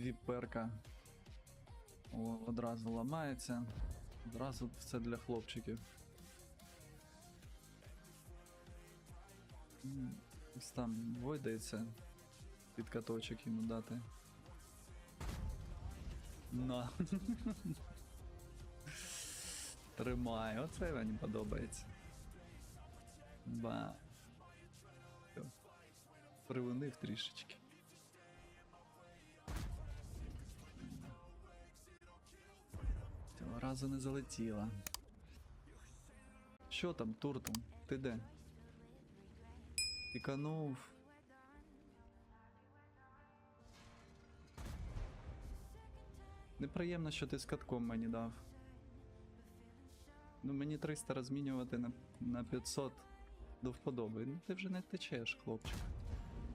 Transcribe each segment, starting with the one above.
Віперка. Одразу ламається. Одразу все для хлопчиків. Ось там войдається. Під каточок йому дати. На. Тримай, оце мені подобається. Ба. Привинив трішечки. Разу не залетіла. Що там, Туртл? Ти де? Тіканув. Неприємно, що ти з катком мені дав. Ну мені 300 розмінювати на, на 500 до вподоби. Ну ти вже не течеш, хлопчик.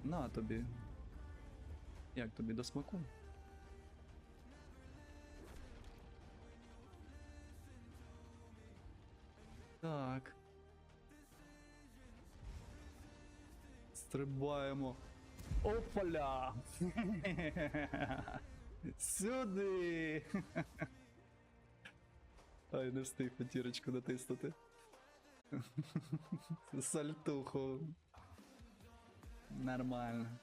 На тобі. Як тобі до смаку? Так. Стрибаємо. Опаля! Сюди! Ай, не встиг п'ятірочку натиснути. Сальтуху. Нормально.